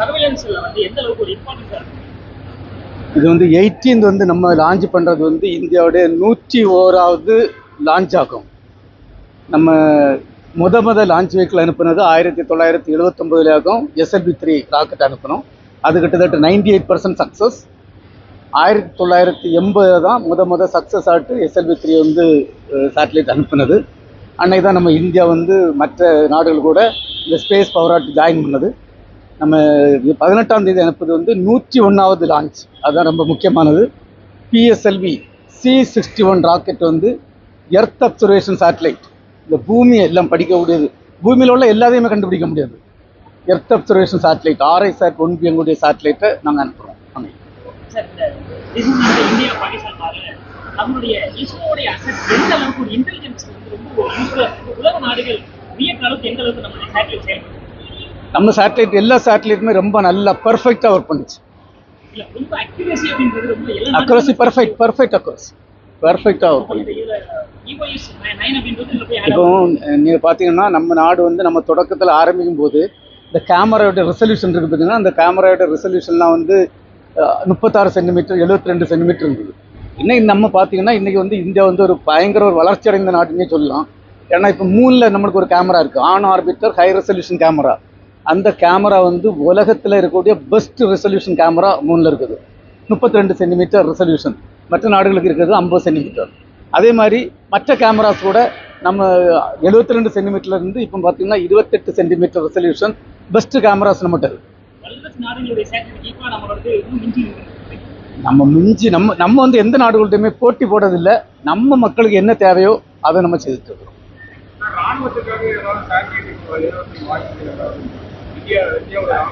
சர்வேலன்ஸ்ல வந்து எந்த அளவுக்கு ஒரு இம்பார்ட்டன்ஸா இருக்கு? இது வந்து 18th வந்து நம்ம லான்ச் பண்ணுறது வந்து இந்தியாவுடைய நூற்றி ஓராவது லான்ச் ஆகும். நம்ம முத முத லான்ச் வெஹிக்கிள் அனுப்புனது ஆயிரத்தி தொள்ளாயிரத்தி எழுபத்தொம்போதுல ஆகும். எஸ்எல்பி த்ரீ ராக்கெட் அனுப்பினோம் அது கிட்டத்தட்ட நைன்டி எயிட் பர்சன்ட் சக்ஸஸ் ஆயிரத்தி தொள்ளாயிரத்தி எண்பது தான் முத முத சக்ஸஸ் ஆட்டு எஸ்எல்பி த்ரீ வந்து சேட்டலைட் அனுப்புனது. அன்னைக்கு தான் நம்ம இந்தியா வந்து மற்ற நாடுகள் கூட இந்த ஸ்பேஸ் பவர் ஜாயின் பண்ணது. நம்ம பதினெட்டாம் தேதி அனுப்புறது வந்து நூற்றி ஒன்றாவது லான்ச் அதுதான் ரொம்ப முக்கியமானது. PSLV C sixty one rocket வந்து எர்த் அப்சர்வேஷன் சேட்டலைட் இந்த பூமியை எல்லாம் படிக்கக்கூடியது பூமியில் உள்ள எல்லாத்தையுமே கண்டுபிடிக்க முடியாது. Earth observation satellite RISAT one பிஎங்குடைய சேட்டலைட்டை நாங்கள் அனுப்புகிறோம் அங்கே. சார் இன்டெலிஜென்ஸ் உலக நாடுகள் வியக்க அளவுக்கு எந்த அளவுக்கு நம்மளுடைய சேட்டலைட் செயல்படுது? நம்ம சேட்டலைட் எல்லா சேட்டலைட்டுமே ரொம்ப நல்லா பர்ஃபெக்டாக ஒர்க் பண்ணுச்சு. அக்ரோசி பர்ஃபெக்ட் பர்ஃபெக்ட் அக்ரோசி பர்ஃபெக்டாக ஒர்க் இதுல போய் இப்போ நீங்கள் பார்த்தீங்கன்னா நம்ம நாடு வந்து நம்ம தொடக்கத்தில் ஆரம்பிக்கும் போது இந்த கேமராவோட ரெசல்யூஷன் இருக்குது பார்த்தீங்கன்னா அந்த கேமராவோட ரெசல்யூஷன்லாம் வந்து முப்பத்தாறு சென்டிமீட்டர் எழுபத்தி ரெண்டு சென்டிமீட்டர் இருந்தது இன்னைக்கு நம்ம பார்த்தீங்கன்னா இன்றைக்கி வந்து இந்தியா வந்து ஒரு பயங்கர ஒரு வளர்ச்சி அடைந்த நாடுன்னே சொல்லலாம். ஏன்னா இப்போ மூணில் நம்மளுக்கு ஒரு கேமரா இருக்குது on orbiter high resolution camera அந்த கேமரா வந்து உலகத்தில் இருக்கக்கூடிய பெஸ்ட் ரெசல்யூஷன் கேமரா மூணில் இருக்குது. முப்பத்தி ரெண்டு சென்டிமீட்டர் ரெசல்யூஷன் மற்ற நாடுகளுக்கு இருக்கிறது ஐம்பது சென்டிமீட்டர் அதே மாதிரி மற்ற கேமராஸ் கூட நம்ம 72 ரெண்டு சென்டிமீட்டர்லேருந்து இப்போ பார்த்தீங்கன்னா இருபத்தெட்டு சென்டிமீட்டர் ரெசல்யூஷன் பெஸ்ட் கேமராஸ் நம்மகிட்ட நம்ம மிஞ்சி நம்ம நம்ம வந்து எந்த நாடுகள்கிட்டயுமே போட்டி போடுறதில்ல நம்ம மக்களுக்கு என்ன தேவையோ அதை நம்ம செய்துட்டு இருக்கிறோம். ராணுவத்துக்காக ஏதாவது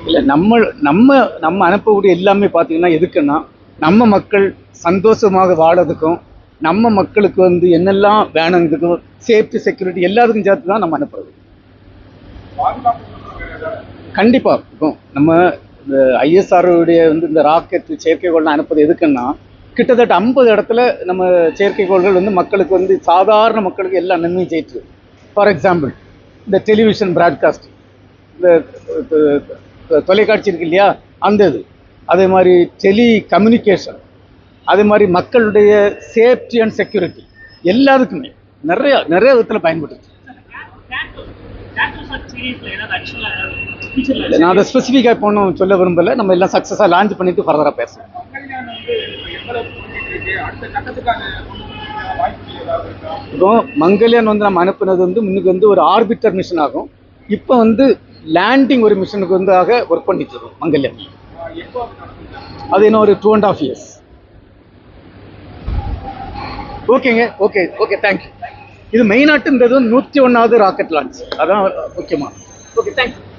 இல்லை நம்ம நம்ம நம்ம அனுப்பக்கூடிய எல்லாமே பார்த்தீங்கன்னா எதுக்குன்னா நம்ம மக்கள் சந்தோஷமாக வாழறதுக்கும் நம்ம மக்களுக்கு வந்து என்னெல்லாம் வேணுங்கிறதுக்கும் சேஃப்டி செக்யூரிட்டி எல்லாத்துக்கும் சேர்த்து தான் நம்ம அனுப்புறது. கண்டிப்பாக இருக்கும். நம்ம இந்த ஐஎஸ்ஆருடைய வந்து இந்த ராக்கெட் செயற்கைக்கோள்லாம் அனுப்புறது எதுக்குன்னா கிட்டத்தட்ட ஐம்பது இடத்துல நம்ம செயற்கைக்கோள்கள் வந்து மக்களுக்கு வந்து சாதாரண மக்களுக்கு எல்லாம் நன்மையும் செய்யுது ஃபார் எக்ஸாம்பிள் இந்த டெலிவிஷன் பிராட்காஸ்ட் இந்த தொலைக்காட்சி இருக்கு இல்லையா? அந்த இது. அதே மாதிரி டெலி கம்யூனிகேஷன் அதே மாதிரி மக்களுடைய சேஃப்டி அண்ட் செக்யூரிட்டி. எல்லாத்துக்குமே நிறைய நிறைய விதத்தில் பயன்படுது நான் அதை ஸ்பெசிஃபிக்காக இப்போ ஒன்றும் சொல்ல விரும்பலை. நம்ம எல்லாம் சக்ஸஸாக லான்ச் பண்ணிட்டு ஃபர்தராக பேசுவோம். வந்து இப்போ மங்கல்யான் வந்து நம்ம அனுப்புனது வந்து முன்னுக்கு வந்து ஒரு ஆர்பிட்டர் மிஷன் ஆகும். இப்போ வந்து லேண்டிங் ஒரு மிஷனுக்கு வந்து ஆக ஒர்க் பண்ணிட்டு இருக்கோம் மங்கல்யான் அது அது இன்னும் ஒரு டூ அண்ட் ஆஃப் இயர்ஸ் ஓகேங்க ஓகே ஓகே தேங்க்யூ இது மெயினாட்டுன்றது நூற்றி ஒன்றாவது ராக்கெட் லான்ச் அதான் முக்கியமாக ஓகே தேங்க்யூ